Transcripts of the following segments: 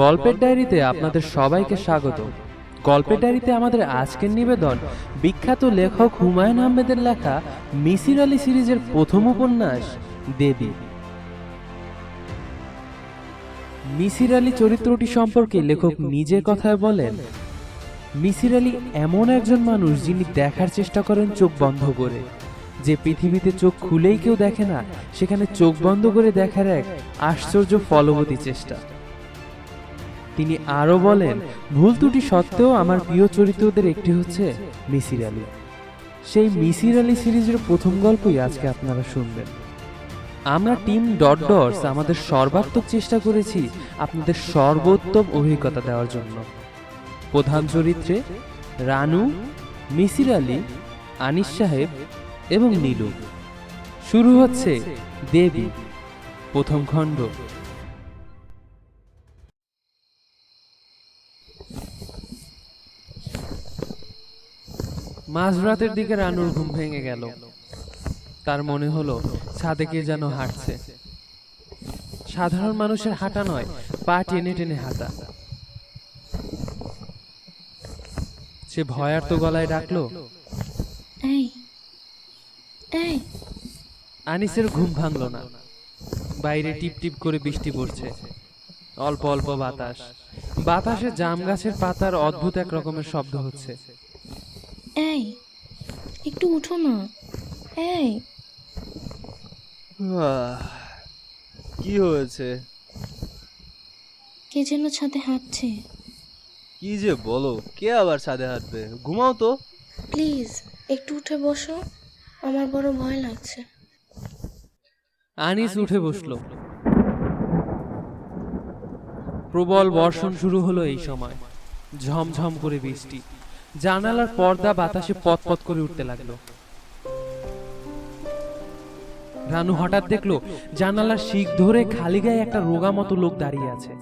গল্পের ডায়েরিতে আপনাদের সবাইকে স্বাগত। গল্পের ডায়েরিতে আমাদের আজকের নিবেদন, বিখ্যাত লেখক হুমায়ুন আহমেদের লেখা মিসির আলী সিরিজের প্রথম উপন্যাস, দেবী। মিসির আলী চরিত্রটি সম্পর্কে লেখক নিজের কথায় বলেন, মিসির আলী এমন একজন মানুষ যিনি দেখার চেষ্টা করেন চোখ বন্ধ করে। যে পৃথিবীতে চোখ খুলেই কেউ দেখে না, সেখানে চোখ বন্ধ করে দেখার এক আশ্চর্য ফলবতী চেষ্টা। তিনি আরও বলেন, ভুল ত্রুটি সত্ত্বেও আমার প্রিয় চরিত্রদের একটি হচ্ছে মিসির আলী। সেই মিসির আলী সিরিজের প্রথম গল্পই আজকে আপনারা শুনবেন। আমরা টিম ডট ডটস আমাদের সর্বাত্মক চেষ্টা করেছি আপনাদের সর্বোত্তম অভিজ্ঞতা দেওয়ার জন্য। প্রধান চরিত্রে রানু, মিসির আলী, আনিস সাহেব এবং নীলু। শুরু হচ্ছে দেবী, প্রথম খণ্ড। মাঝরাতের দিকে রানুর ঘুম ভেঙে গেল। তার মনে হলো ছাদে কে যেন হাঁটছে। সাধারণ মানুষের হাঁটা নয় পা টেনে টেনে হাঁটা। সে ভয়ার্ত গলায় ডাকলো আনিসের ঘুম ভাঙলো না। বাইরে টিপ টিপ করে বৃষ্টি পড়ছে। অল্প অল্প বাতাস। বাতাসে জাম গাছের পাতার অদ্ভুত এক রকমের শব্দ হচ্ছে। এই একটু উঠো না। এই। কি হয়েছে? কে যেন ছাদে হাঁটছে। কি যে বলো কে আবার ছাদে হাঁটবে? ঘুমাও তো। প্লিজ একটু উঠে বসো আমার বড় ভয় লাগছে। আনিস উঠে বসল। প্রবল বর্ষণ শুরু হলো এই সময়। ঝমঝম করে বৃষ্টি। জানালার পর্দা বাতাসে পতপত করে উঠতে লাগল। রানু হঠাৎ দেখল জানালার শিক ধরে খালি গায়ে একটা রোগা মতো লোক দাঁড়িয়ে আছে।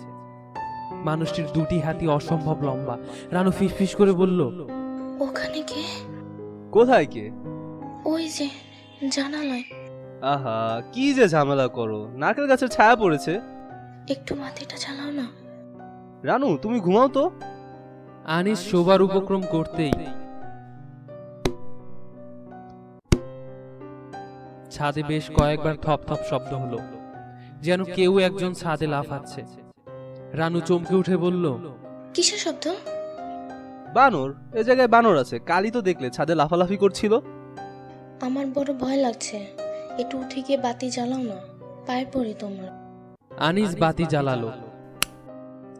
মানুষটির দুটি হাতি অসম্ভব লম্বা। রানু ফিসফিস করে বলল ওখানে কে? কোথায় কে? ওই যে জানালায়। আহা কি যে ঝামেলা করো। নারকেল গাছের ছায়া পড়েছে। একটু মাটিটা চালাও না। রানু তুমি ঘুমাও তো। আনিস শোবার উপক্রম করতেই ছাদে বেশ কয়েকবার থপ থপ শব্দ হলো যেন কেউ একজন ছাদে লাফাচ্ছে। রানু চমকে উঠে বলল কিসের শব্দ? বানর এ জায়গায় বানর আছে কালই তো দেখলে ছাদে লাফালাফি করছিল। আমার বড় ভয় লাগছে একটু উঠে গিয়ে বাতি জ্বালাও না পায়ে পড়ি তোমার। আনিস বাতি জ্বালালো।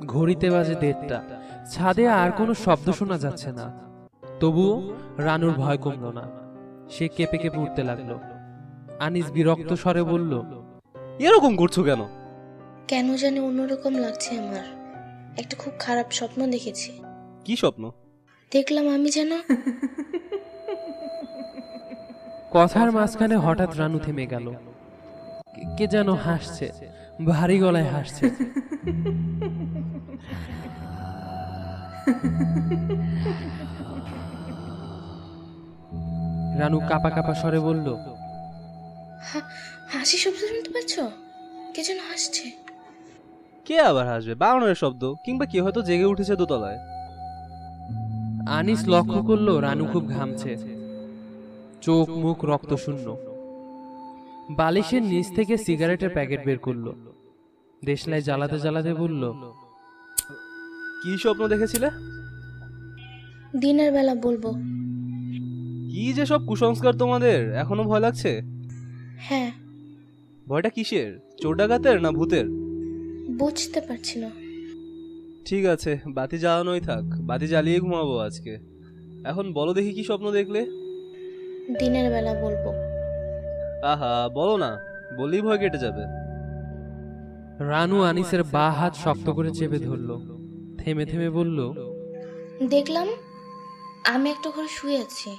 ঘড়িতে বাজে দেড়টা। ছাদে আর কোনো শব্দ শোনা যাচ্ছে না। তবুও রানুর ভয় কমল না। সে কেঁপে কেঁপে উঠতে লাগল। আনিস বিরক্ত স্বরে বলল এরকম করছ কেন? কেন জানি অন্যরকম লাগছে আমার। একটা খুব খারাপ স্বপ্ন দেখেছি। কি স্বপ্ন? দেখলাম আমি যেন কথার মাঝখানে হঠাৎ রানু থেমে গেল। কে- কে যেন হাসছে ভারী গলায় হাসছে। রানু কাপা কাপা স্বরে বলল হা- হাসি শব্দ শুনতে পাচ্ছ? কে যেন হাসছে? কে আবার হাসবে? বানরের শব্দ কিংবা কে হয়তো জেগে উঠেছে দোতলায়। আনিস লক্ষ্য করল রানু খুব ঘামছে। চোখ মুখ রক্ত শূন্য। বালিশের নিচ থেকে সিগারেটের প্যাকেট বের করল। দেশলাই জ্বালাতে জ্বালাতে বলল কি স্বপ্ন দেখেছিলে? দিনের বেলা বলব। কি যে সব কুসংস্কার তোমাদের এখনও ভয় লাগছে? হ্যাঁ। ভয়টা কিসের? চোর ডাকাতের না ভূতের? বুঝতে পারছি না। ঠিক আছে বাতি জ্বালানোই থাক। বাতি জ্বালিয়ে ঘুমাবো আজকে। এখন বলো দেখি কি স্বপ্ন দেখলে? দিনের বেলা বলব। আহা বলো না। বললেই ভয় কেটে যাবে। রানু আনিসের বা হাত শক্ত করে চেপে ধরলো। থেমে থেমে বলল দেখলাম আমি একটা ঘরে শুয়ে আছি।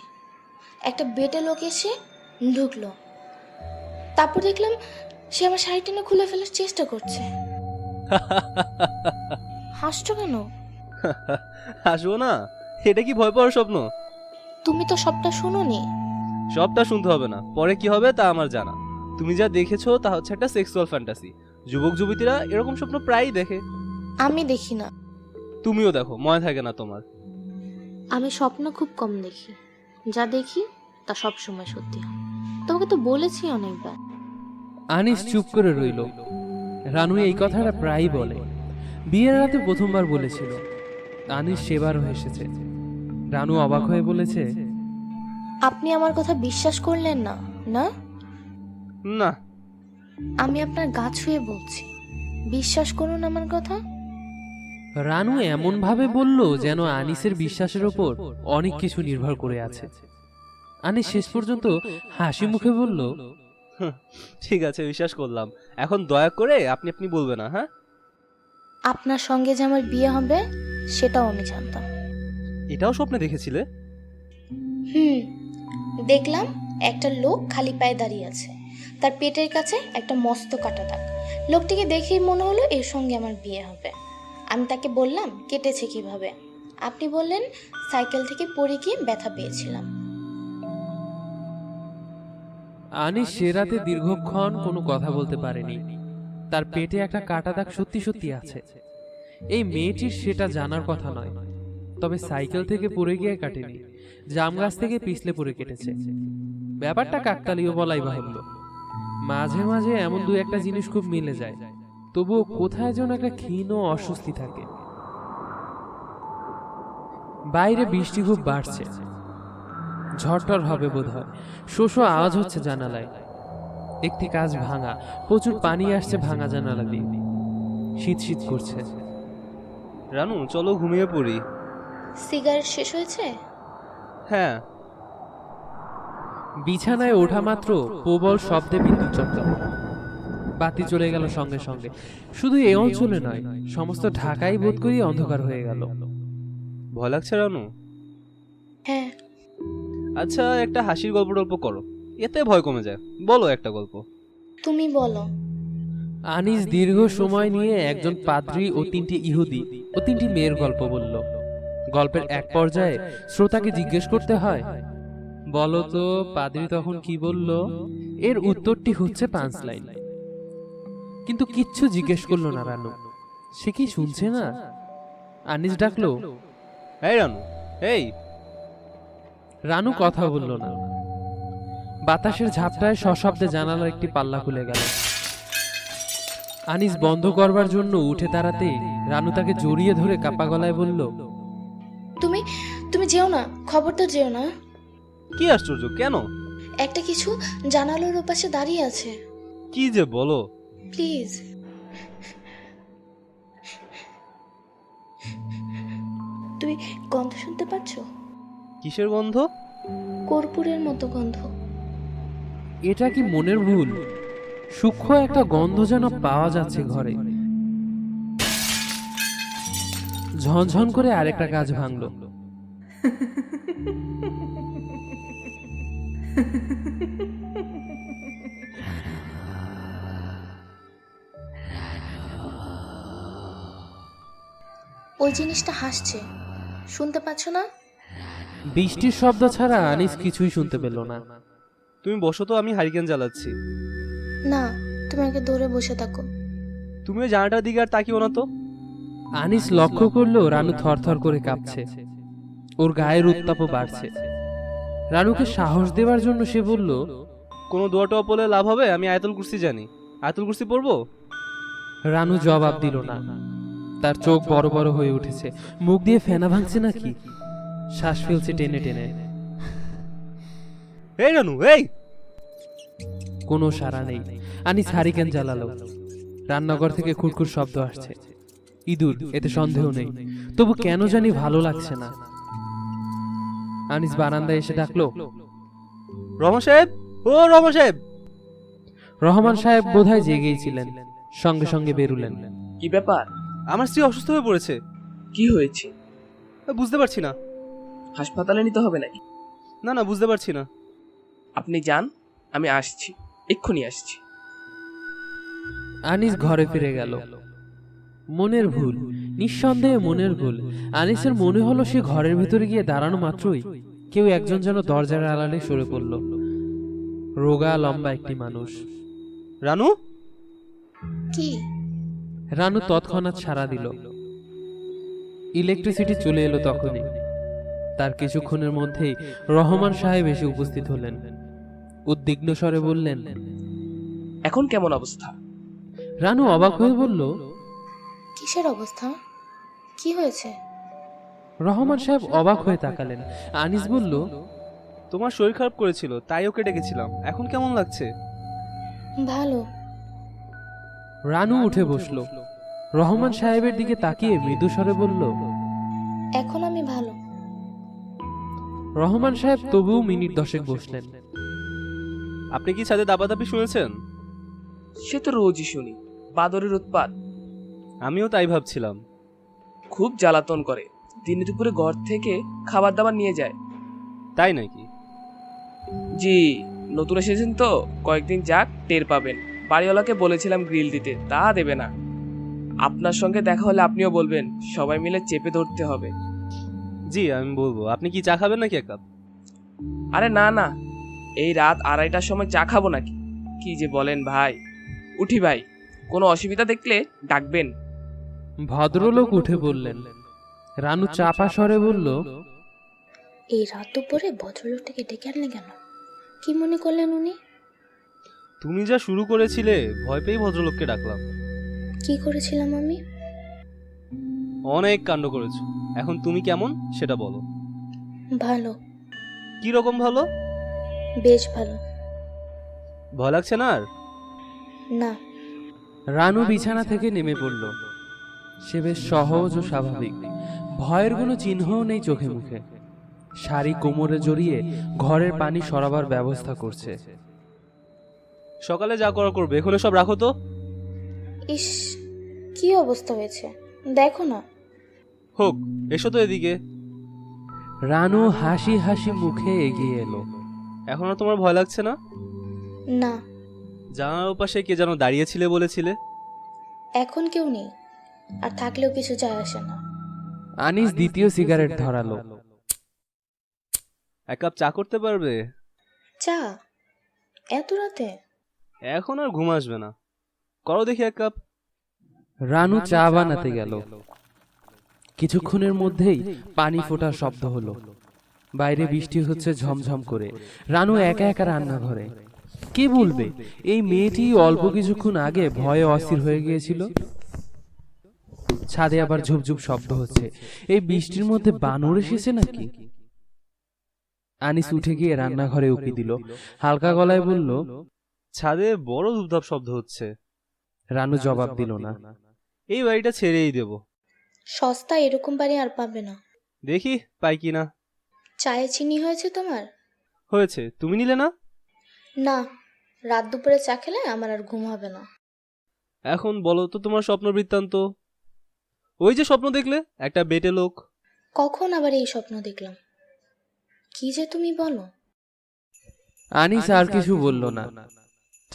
একটা বেটে লোক এসে ঢুকলো। তারপর দেখলাম সে আমার শাড়ি টেনে খুলে ফেলার চেষ্টা করছে। হাসছো কেন? হাসবো না এটা কি ভয় পাওয়ার স্বপ্ন? তুমি তো সবটা শোনোনি। সবটা শুনতে হবে না পরে কি হবে তা আমার জানা। তুমি যা দেখেছ তা হচ্ছে একটা সেক্সুয়াল ফ্যান্টাসি যুবক যুবতীরা এরকম স্বপ্ন প্রায়ই দেখে। আমি দেখি না। তুমিও দেখো মনে থাকে না তোমার। আমি স্বপ্ন খুব কম দেখি। যা দেখি তা সব সময় সত্যি হয়। তোমাকে তো বলেছি অনেকবার। আনিস চুপ করে রইল। রানু এই কথাটা প্রায়ই বলে। বিয়ের রাতে প্রথমবার বলেছিল। আনিস সেবারও এসেছে রানু অবাক হয়ে বলেছে আপনি আমার কথা বিশ্বাস করলেন না না? না। আমি আপনার গা ছুঁয়ে বলছি। বিশ্বাস করুন আমার কথা। রানু এমন ভাবে বলল যেন আনিসের বিশ্বাসের ওপর অনেক কিছু নির্ভর করে আছে। আনিস শেষ পর্যন্ত হাসি মুখে বলল ঠিক আছে বিশ্বাস করলাম। এখন দয়া করে আপনি আপনি বলবে না হ্যাঁ? আপনার সঙ্গে যে আমার বিয়ে হবে সেটাও আমি জানতাম। এটাও স্বপ্নে দেখেছিলে? হুম দেখলাম একটা লোক খালি পায়ে দাঁড়িয়ে আছে। তার পেটের কাছে একটা মস্ত কাটা দাগ। লোকটিকে দেখেই মনে হলো এর সঙ্গে আমার বিয়ে হবে। আমি তাকে বললাম, কেটেছে কীভাবে? আপনি বললেন, সাইকেল থেকে পড়ে গিয়ে ব্যথা পেয়েছিলাম। আনিস সে রাতে দীর্ঘক্ষণ কোনো কথা বলতে পারেনি। তার পেটে একটা কাটা দাগ সত্যি সত্যি আছে। এই মেয়েটির সেটা জানার কথা নয়। তবে সাইকেল থেকে পড়ে গিয়ে কাটেনি। জাম গাছ থেকে পিছলে পড়ে কেটেছে। ব্যাপারটা কাকতালীয় বলাই বাহুল্য। মাঝে মাঝে এমন দু একটা জিনিস খুব মিলে যায়। তবুও কোথায় যেন একটা ক্ষীণ অস্বস্তি থাকে। বাইরে বৃষ্টি খুব বাড়ছে। ঝড়টর হবে বোধ হয় শোষো আওয়াজ হচ্ছে জানালায়। একটি কাজ ভাঙা। প্রচুর পানি আসছে ভাঙা জানালা দিয়ে। শীত শীত করছে। রানু চলো ঘুমিয়ে পড়ি। সিগারেট শেষ হয়েছে? হ্যাঁ। বিছানায় ওঠা মাত্র প্রবল শব্দে বিদ্যুৎ চমকাল। বাতি চলে গেল সঙ্গে সঙ্গে। শুধু এই অঞ্চলে নয় সমস্ত ঢাকাই বোধ করি অন্ধকার হয়ে গেল। ভয় লাগছে রানু? হ্যাঁ। আচ্ছা একটা হাসির গল্প টল্প করো। এতে ভয় কমে যায়। বলো একটা গল্প। তুমি বলো। আনিস দীর্ঘ সময় নিয়ে একজন পাদ্রী ও তিনটি ইহুদি ও তিনটি মেয়ের গল্প বলল। গল্পের এক পর্যায়ে শ্রোতাকে জিজ্ঞেস করতে হয় বলো তো পাদ্রী তখন কি বলল? এর উত্তরটি হচ্ছে পাঁচ লাইন। কিন্তু কিচ্ছু জিজ্ঞেস করল না রানু। সে কি শুনছে না? আনিস ডাকলো এই রানু এই। রানু কথা বলল না। বাতাসের ঝাপটায় সশব্দে জানালার একটি পাল্লা খুলে গেল। আনিস বন্ধ করবার জন্য উঠে দাঁড়াতেই রানু তাকে জড়িয়ে ধরে কাপা গলায় বলল তুমি তুমি যেও না খবরদার যেও না। কি আশ্চর্য কেন? একটা কিছু জানালার ওপাশে দাঁড়িয়ে আছে। কি যে বলো প্লিজ। তুমি গন্ধ শুনতে পাচ্ছ? কিসের গন্ধ? কর্পূরের মতো গন্ধ। এটা কি মনের ভুল? সূক্ষ্ম একটা গন্ধ যেন পাওয়া যাচ্ছে ঘরে। ঝনঝন করে আরেকটা কাজ ভাঙলো। ওই জিনিসটা হাসছে। শুনতে পাচ্ছ না? বৃষ্টির শব্দ ছাড়া আনিস কিছুই শুনতে পেল না। তুমি বসো তো আমি হারিকেন জ্বালাচ্ছি। না তুমি আগে দৌড়ে বসে থাকো। তুমি ওই জানাটার দিকে আর তাকিও না তো। আনিস লক্ষ্য করল রানু থরথর করে কাঁপছে। ওর গায়ের উত্তাপও বাড়ছে। রানুকে সাহস দেওয়ার জন্য সে বলল কোনো দোয়া টোয়া পড়লে লাভ হবে? আমি আয়াতুল কুরসি জানি। আয়াতুল কুরসি পড়ব? রানু জবাব দিল না। তার চোখ বড় বড় হয়ে উঠেছে। মুখ দিয়ে ফেনা ভাঙছে নাকি? শ্বাস ফেলছে টেনে টেনে। এই রানু এই! কোনো সাড়া নেই। আনিস হারিকেন জ্বালালো। রান্নাঘর থেকে খুরখুর শব্দ আসছে। ইঁদুর এতে সন্দেহ নেই। তবু কেন জানি ভালো লাগছে না। আনিস বারান্দায় এসে ডাকলো রমা সাহেব? ও রমা সাহেব! রহমান সাহেব বোধহয় জেগেই ছিলেন। সঙ্গে সঙ্গে বেরুলেন। কি ব্যাপার? আমার স্ত্রী অসুস্থ হয়ে পড়েছে। কি হয়েছে? বুঝতে পারছি না। হাসপাতালে নিতে হবে নাকি? না না বুঝতে পারছি না। আপনি যান আমি আসছি। এক্ষুনি আসছি। আনিস ঘরে ফিরে গেল। মনের ভুল নিঃসন্দেহে মনের ভুল। আনিসের মনে হলো সে ঘরের ভেতরে গিয়ে দাঁড়ানো মাত্রই কেউ একজন যেন দরজার আড়ালে সরে পড়ল। রোগা লম্বা একটি মানুষ। রানু? কি? রানু তৎক্ষণাৎ সাড়া দিল। ইলেকট্রিসিটি চলে এলো তখনই। তার কিছুক্ষণের মধ্যেই রহমান সাহেব এসে উপস্থিত হলেন। উদ্বিগ্ন স্বরে বললেন এখন কেমন অবস্থা? রানু অবাক হয়ে বলল কিসের অবস্থা? কি হয়েছে? রহমান সাহেব অবাক হয়ে তাকালেন। আনিস বলল তোমার শরীর খারাপ করেছিল তাই ওকে ডেকেছিলাম। এখন কেমন লাগছে? ভালো। রানু উঠে বসল। রহমান সাহেবের দিকে তাকিয়ে মৃদু স্বরে বলল এখন আমি ভালো। রহমান সাহেব তবুও মিনিট দশেক বসলেন। আপনি কি ছাদে দাপাদাপি শুনেছেন? সে তো রোজই শুনি বাদরের উৎপাত। আমিও তাই ভাবছিলাম। খুব জ্বালাতন করে দিনে দুপুরে ঘর থেকে খাবার দাবার নিয়ে যায়। তাই নাকি? জি নতুন এসেছেন তো কয়েকদিন যাক টের পাবেন। বাড়িওয়ালাকে বলেছিলাম গ্রিল দিতে তা দেবে না। আপনার সঙ্গে দেখা হলে আপনিও বলবেন সবাই মিলে চেপে ধরতে হবে। জি আমি বলব। আপনি কি চা খাবেন নাকি এক কাপ? আরে না না। এই রাত আড়াইটার সময় চা খাব নাকি? কি যে বলেন ভাই। উঠি ভাই কোনো অসুবিধা দেখলে ডাকবেন। ভদ্রলোক উঠে বললেন রানু চাপা স্বরে বলল এই রাত দুপুরে ভদ্রলোকটাকে ডেকে আনলে কেন? কি মনে করলেন উনি? তুমি যা শুরু করেছিলে ভয় পেয়েই ভদ্রলোককে ডাকলাম। কি করেছিলাম আমি? অনেক কাণ্ড করেছ। এখন তুমি কেমন সেটা বলো। ভালো। কি রকম ভালো? বেশ ভালো। ভয় লাগছে না আর? না। রানু বিছানা থেকে নেমে পড়ল। সে বেশ সহজ ও স্বাভাবিক। ভয়ের কোনো চিহ্নও নেই চোখে মুখে। শাড়ি কোমরে জড়িয়ে ঘরের পানি সরাবার ব্যবস্থা করছে। সকালে যা করা করবে এখন সব রাখো তো। ইস কি অবস্থা হয়েছে? দেখো না। হোক এসো তো এদিকে। রানু হাসি হাসি মুখে এগিয়ে এলো। এখন আর তোমার ভয় লাগছে না? না। জানালার পাশে কে যেন দাঁড়িয়েছিলে বলেছিলে। এখন কেউ নেই আর থাকলেও কিছু যায় আসে না। আনিস দ্বিতীয় সিগারেট ধরালো। এক কাপ চা করতে পারবে? চা? এত রাতে? এখন আর ঘুম আসবে না। করো দেখি এক কাপ। রানু চা বানাতে গেল। কিছুক্ষণের মধ্যেই পানি ফোটার শব্দ হলো। বাইরে বৃষ্টি হচ্ছে ঝমঝম করে। রানু একা একা রান্নাঘরে। কে বলবে? এই মেয়েটি অল্প কিছুক্ষণ আগে ভয়ে অস্থির হয়ে গিয়েছিল। ছাদে আবার ঝুপঝুপ শব্দ হচ্ছে। এই বৃষ্টির মধ্যে বানর এসেছে নাকি? আনিস উঠে গিয়ে রান্নাঘরে উকি দিল। হালকা গলায় বলল ছাদে বড় ধূপধাপ শব্দ হচ্ছে। রানু জবাব দিল না। এই বাড়িটা ছেড়েই দেব। সস্তা এরকম বাড়ি আর পাবে না। দেখি পাই কি না চায়ে চিনি হয়েছে তোমার? হয়েছে। তুমি নিলে না? না রাত দুপুরে চা খেলে আমার আর ঘুম হবে না। এখন বলো তো তোমার স্বপ্ন বৃত্তান্ত। ওই যে স্বপ্ন দেখলে একটা বেটে লোক। কখন আবার এই স্বপ্ন দেখলাম? কি যে তুমি বলো। আনিস আর কিছু বলল না।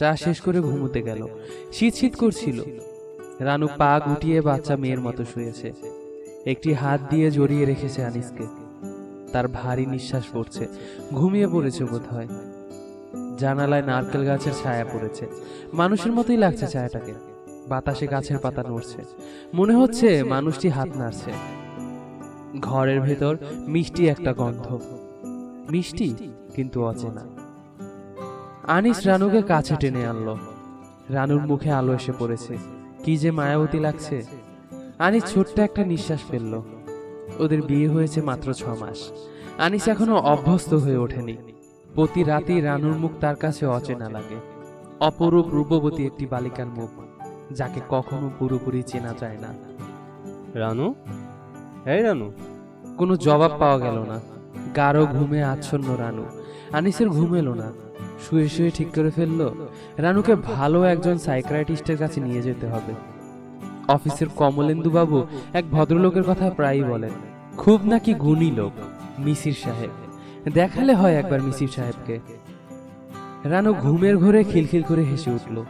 চা শেষ করে ঘুমোতে গেল। শীত শীত করছিল। রানু পা গুটিয়ে বাচ্চা মেয়ের মতো শুয়েছে। একটি হাত দিয়ে জড়িয়ে রেখেছে আনিসকে। তার ভারী নিঃশ্বাস পড়ছে। ঘুমিয়ে পড়েছে বোধ হয় জানালায় নারকেল গাছের ছায়া পড়েছে। মানুষের মতোই লাগছে ছায়াটাকে। বাতাসে গাছের পাতা নড়ছে। মনে হচ্ছে মানুষটি হাত নাড়ছে। ঘরের ভেতর মিষ্টি একটা গন্ধ। মিষ্টি, কিন্তু অচেনা। আনিস রানুকে কাছে টেনে আনলো। রানুর মুখে আলো এসে পড়েছে। কি যে মায়াবতী লাগছে। আনিস ছোট্ট একটা নিঃশ্বাস ফেলল। ওদের বিয়ে হয়েছে মাত্র ছ মাস। আনিস এখনও অভ্যস্ত হয়ে ওঠেনি। প্রতি রাতেই রানুর মুখ তার কাছে অচেনা লাগে। অপরূপ রূপবতী একটি বালিকার মুখ যাকে কখনো পুরোপুরি চেনা যায় না। রানু? এই রানু? কোনো জবাব পাওয়া গেল না। গাঢ় ঘুমে আচ্ছন্ন রানু। আনিসের ঘুম এলো না শুয়ে শুয়ে ঠিক করে ফেলল। রানুকে ভালো একজন সাইক্রাটিস্টের কাছে নিয়ে যেতে হবে। অফিসের কমলেন্দু বাবু এক ভদ্রলোকের কথা প্রায়ই বলেন। খুব নাকি গুণী লোক, মিসির সাহেব। দেখালে হয় একবার মিসির সাহেবকে। রানু ঘুমের ঘরে খিলখিল করে হেসে উঠল।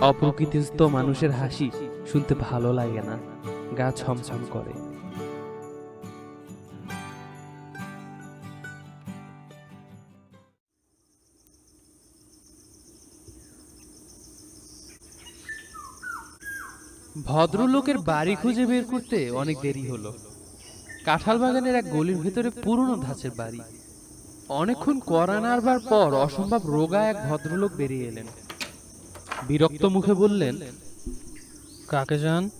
অপ্রকৃতিস্থ মানুষের হাসি শুনতে ভালো লাগে না। গা ছমছম করে। ভদ্রলোকের বাড়ি খুঁজে বের করতে অনেক দেরি হলো। কাঁঠাল বাগানের এক গলির ভেতরে পুরনো ধাঁচের বাড়ি। অনেকক্ষণ করা নাড়বার পর অসম্ভব রোগা এক ভদ্রলোক বেরিয়ে এলেন। বিরক্ত মুখে বললেন কাকে যান?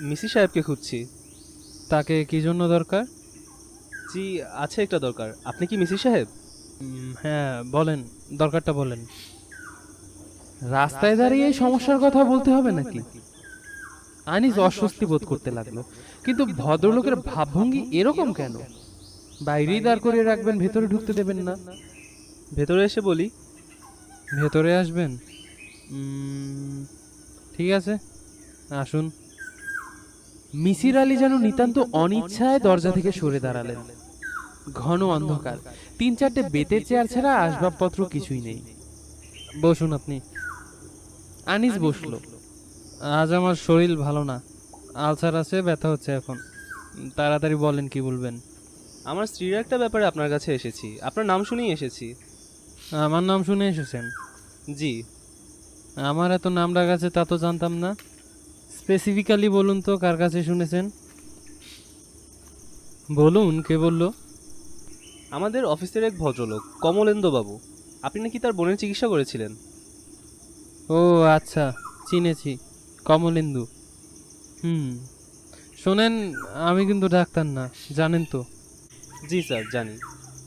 মিসি সাহেবকে খুঁজছি। তাকে কি জন্য দরকার? জি আছে একটা দরকার। আপনি কি মিসি সাহেব? হ্যাঁ বলেন দরকারটা বলেন। রাস্তায় দাঁড়িয়ে এই সমস্যার কথা বলতে হবে নাকি? আনিস অস্বস্তি বোধ করতে লাগল। কিন্তু ভদ্রলোকের ভাবভঙ্গি এরকম কেন? বাইরেই দাঁড় করিয়ে রাখবেন ভেতরে ঢুকতে দেবেন না। ভেতরে এসে বলি। ভেতরে আসবেন? ঠিক আছে আসুন। মিসির আলী যেন নিতান্ত অনিচ্ছায় দরজা থেকে সরে দাঁড়ালেন। ঘন অন্ধকার। তিন চারটে বেতের চেয়ার ছাড়া আসবাবপত্র কিছুই নেই। বসুন আপনি। আনিস বসল। আজ আমার শরীর ভালো না। আলসার আছে ব্যথা হচ্ছে এখন। তাড়াতাড়ি বলেন কি বলবেন? আমার স্ত্রীর একটা ব্যাপারে আপনার কাছে এসেছি। আপনার নাম শুনেই এসেছি। আমার নাম শুনে এসেছেন? জি। আমার এত নাম ডাক আছে তা তো জানতাম না। স্পেসিফিক্যালি বলুন তো কার কাছে শুনেছেন? বলুন কে বলল? আমাদের অফিসের এক ভদ্রলোক কমলেন্দু বাবু। আপনি নাকি তার বোনের চিকিৎসা করেছিলেন? ও আচ্ছা চিনেছি। কমলেন্দু। হুম। শোনেন আমি কিন্তু ডাক্তার না জানেন তো। জি স্যার জানি।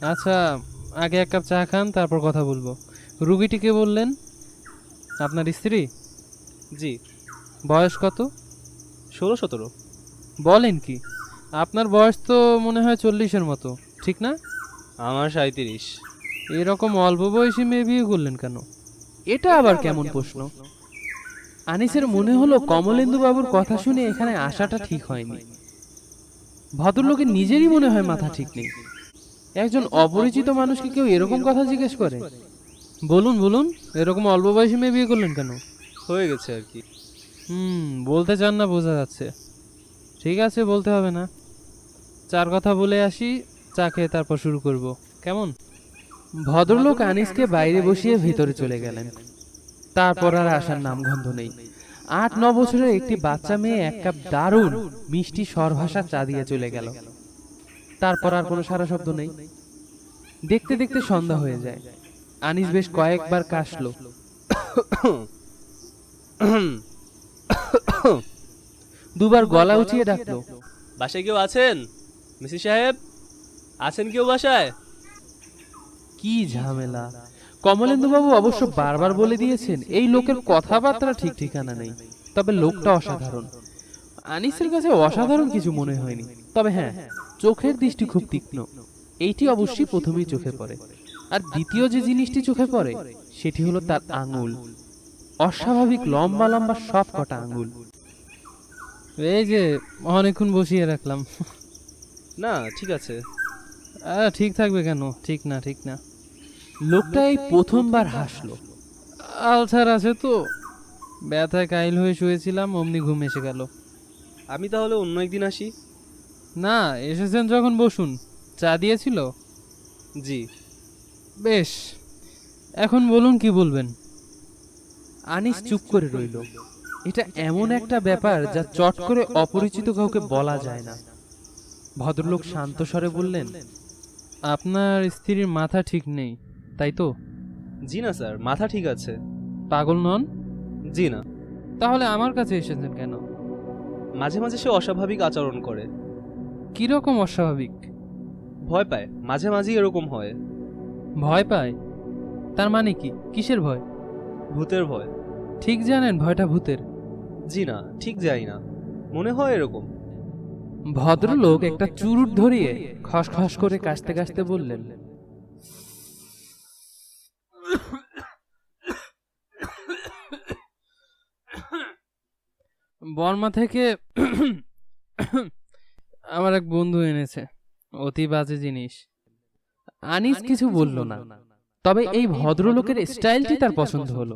আচ্ছা আগে এক কাপ চা খান তারপর কথা বলব। রুগীটিকে বললেন আপনার স্ত্রী? জি। বয়স কত? ষোলো সতেরো। বলেন কি আপনার বয়স তো মনে হয় চল্লিশের মতো ঠিক না? আমার সাঁত্রিশ এরকম অল্প বয়সী মেয়ে বিয়ে করলেন কেন? এটা আবার কেমন প্রশ্ন? আনিসের মনে হলো কমলেন্দু বাবুর কথা শুনে এখানে আসাটা ঠিক হয়নি। ভদ্রলোকের নিজেরই মনে হয় মাথা ঠিক নেই। একজন অপরিচিত মানুষকে কেউ এরকম কথা জিজ্ঞেস করে? বলুন বলুন এরকম অল্প বয়সী মেয়ে বিয়ে করলেন কেন? হয়ে গেছে আর কি। হুম বলতে চান না বোঝা যাচ্ছে। ঠিক আছে বলতে হবে না। চার কথা বলে আসি চা খেয়ে তারপর শুরু করব। কেমন? ভদ্রলোক আনিসকে বাইরে বসিয়ে ভিতরে চলে গেলেন। তারপর আর আসার নামগন্ধ নেই। আট ন বছরের একটি বাচ্চা মেয়ে এক কাপ দারুণ মিষ্টি স্বরভাষা চা দিয়ে চলে গেল। তারপর আর কোনো সারা শব্দ নেই। দেখতে দেখতে সন্ধ্যা হয়ে যায়। আনিস বেশ কয়েকবার কাশলো। দুবার গলা উঠিয়ে ডাকলো। বাসায় কেউ আছেন? মিসি সাহেব? আছেন কেউ বাসায়? কি ঝামেলা। কমলেন্দু বাবু অবশ্য বারবার বলে দিয়েছেন এই লোকের কথাবার্তা ঠিক ঠিকানা নেই। তবে লোকটা অসাধারণ। আনিসের কাছে অসাধারণ কিছু মনে হয়নি। তবে হ্যাঁ চোখের দৃষ্টি খুব তীক্ষ্ণ। এইটি অবশ্যই প্রথমেই চোখে পড়ে। আর দ্বিতীয় যে জিনিসটি চোখে পড়ে সেটি হলো তার আঙুল। অস্বাভাবিক লম্বা লম্বা সব কটা আঙুল। এই যে অনেকক্ষণ বসিয়ে রাখলাম। না ঠিক আছে। ঠিক থাকবে কেন? ঠিক না ঠিক না। লোকটা এই প্রথমবার হাসলো। আলসার আছে তো। ব্যথায় কাইল হয়ে শুয়েছিলাম অমনি ঘুম এসে গেল। আমি তাহলে অন্য একদিন আসি? না এসেছেন যখন বসুন। চা দিয়েছিল? জি। বেশ এখন বলুন কি বলবেন? আনিস চুপ করে রইল। এটা এমন একটা ব্যাপার যা চট করে অপরিচিত কাউকে বলা যায় না। ভদ্রলোক শান্ত স্বরে বললেন আপনার স্ত্রীর মাথা ঠিক নেই। তাই তো? জি না স্যার মাথা ঠিক আছে। পাগল নন? জি না। তাহলে আমার কাছে এসেছেন কেন? মাঝে মাঝে সে অস্বাভাবিক আচরণ করে। কীরকম অস্বাভাবিক? ভয় পায় মাঝে মাঝেই এরকম হয়। ভয় পায়? তার মানে কি? কিসের ভয়? ভূতের ভয়। ঠিক জানেন ভয়টা ভূতের। জি না ঠিক যাই না। মনে হয় এরকম। ভদ্রলোক একটা চুরুট ধরিয়ে খসখস করে কাশতে কাশতে বললেন বর্মা থেকে আমার এক বন্ধু এনেছে অতি বাজে জিনিস। আনিস কিছু বলল না। তবে এই ভদ্রলোকের স্টাইলটি তার পছন্দ হলো।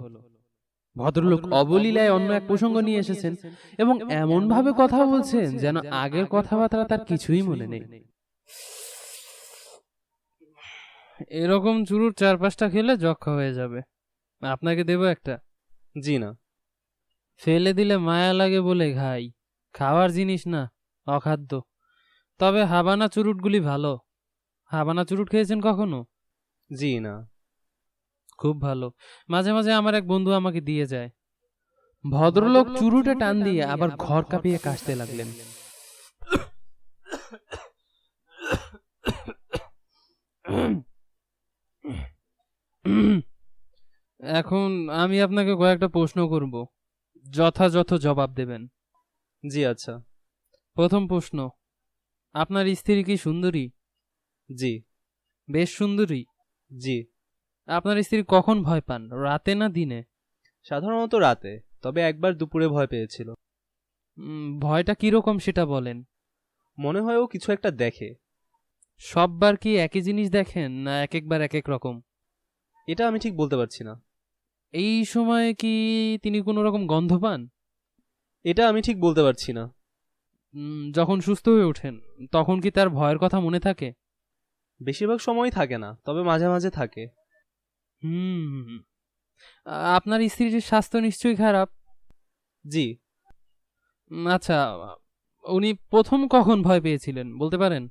ভদ্রলোক অবলীলায় অন্য এক প্রসঙ্গ নিয়ে এসেছেন এবং এমন ভাবে কথা বলছেন যেন আগের কথাবার্তা তার কিছুই মনে নেই। এরকম চুরুর চার পাঁচটা খেলে যক্ষা হয়ে যাবে। আপনাকে দেবো একটা। জি না। ফেলে দিলে মায়া লাগে বলে খাই খাওয়ার জিনিস না অখাদ্য। তবে হাবানা চুরুটগুলি ভালো। হাবানা চুরুট খেয়েছেন কখনো? জি না। খুব ভালো। মাঝে মাঝে আমার এক বন্ধু আমাকে দিয়ে যায়। ভদ্রলোক চুরুটে টান দিয়ে আবার ঘর কাঁপিয়ে কাশতে লাগলেন। এখন আমি আপনাকে কয়েকটা প্রশ্ন করব। যথাযথ জবাব দেবেন। জি আচ্ছা। প্রথম প্রশ্ন আপনার স্ত্রী কি সুন্দরী? জি। বেশ সুন্দরী? জি। আপনার স্ত্রী কখন ভয় পান রাতে না দিনে? সাধারণত রাতে তবে একবার দুপুরে ভয় পেয়েছিল। ভয়টা কীরকম সেটা বলেন। মনে হয় ও কিছু একটা দেখে। সববার কি একই জিনিস দেখেন না এক একবার এক এক রকম? এটা আমি ঠিক বলতে পারছি না। এই সময়ে কি তিনি কোনো রকম গন্ধ পান? এটা আমি ঠিক বলতে পারছি না। যখন সুস্থ হয়ে ওঠেন তখন কি তার ভয়ের কথা মনে থাকে? বেশিরভাগ সময়ই থাকে না তবে মাঝে মাঝে থাকে। হুম আপনার স্ত্রীর স্বাস্থ্য নিশ্চয়ই খারাপ? জি। আচ্ছা উনি প্রথম কখন ভয় পেয়েছিলেন বলতে পারেন?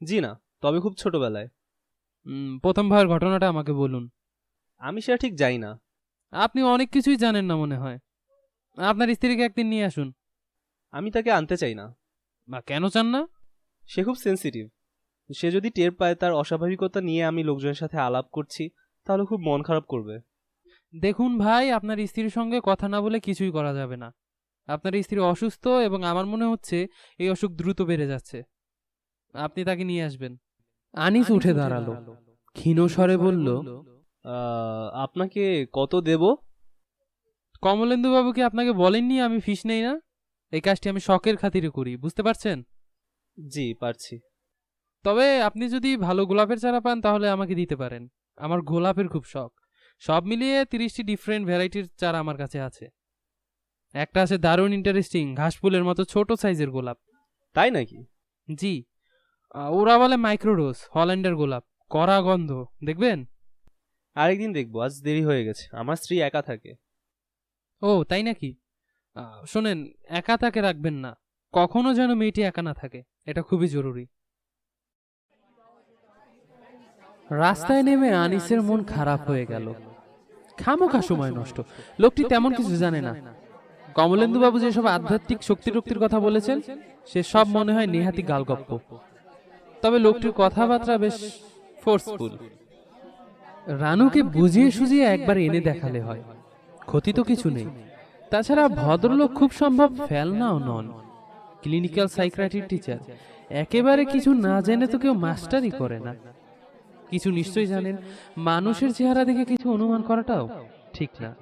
জি না তবে খুব ছোটবেলায়। প্রথম ভয়ের ঘটনাটা আমাকে বলুন। আমি সেটা ঠিক যাই না। আপনি অনেক কিছুই জানেন না মনে হয়। আপনার স্ত্রীকে একদিন নিয়ে আসুন। আমি তাকে আনতে চাই না। বা কেন চান না? সে খুব সেনসিটিভ সে যদি টের পায় তার অস্বাভাবিকতা নিয়ে আমি লোকজনের সাথে আলাপ করছি তাহলে খুব মন খারাপ করবে। দেখুন ভাই আপনার স্ত্রীর সঙ্গে কথা না বলে কিছুই করা যাবে না। আপনার স্ত্রী অসুস্থ এবং আমার মনে হচ্ছে এই অসুখ দ্রুত বেড়ে যাচ্ছে। আপনি তাকে নিয়ে আসবেন। আনিস উঠে দাঁড়াল। ক্ষীণ স্বরে বলল আপনাকে কত দেব? কমলেন্দু বাবু কি আপনাকে বলেননি আমি ফিস নেই না? এই কাজটি আমি শখের খাতিরে করি বুঝতে পারছেন? জি পারছি। তবে আপনি যদি ভালো গোলাপের চারা পান তাহলে আমাকে দিতে পারেন। আমার গোলাপের খুব শখ। সব মিলিয়ে তিরিশটি ডিফারেন্ট ভ্যারাইটির চারা আমার কাছে আছে। একটা আছে দারুণ ইন্টারেস্টিং ঘাসফুলের মতো ছোট সাইজের গোলাপ। তাই নাকি? জি। ওরা বলে মাইক্রোডোস হল্যান্ডের গোলাপ কড়া গন্ধ দেখবেন? আরেকদিন দেখব, আজ দেরি হয়ে গেছে। আমার স্ত্রী একা থাকে। ও, তাই নাকি? শোনেন, একা তাকে রাখবেন না। কখনো যেন মেয়েটি একা না থাকে, এটা খুবই জরুরি। রাস্তায় নেমে আনিসের মন খারাপ হয়ে গেল। খামোখা সময় নষ্ট। লোকটি তেমন কিছু জানে না। কমলেন্দু বাবু যেসব আধ্যাত্মিক শক্তি টক্তির কথা বলেছেন, সে সব মনে হয় নেহাতি গালগপ্প। তবে লোকটির কথাবার্তা বেশ ফোর্সফুল রানুকে বুঝিয়ে সুঝিয়ে একবার এনে দেখালে হয়। ক্ষতি তো কিছু নেই। তাছাড়া ভদ্রলোক খুব সম্ভব ফেলনাও নন। ক্লিনিক্যাল সাইক্রাটির টিচার একেবারে কিছু না জেনে তো কেউ মাস্টারই করে না। কিছু নিশ্চয়ই জানেন মানুষের চেহারা দেখে কিছু অনুমান করাটাও ঠিক না।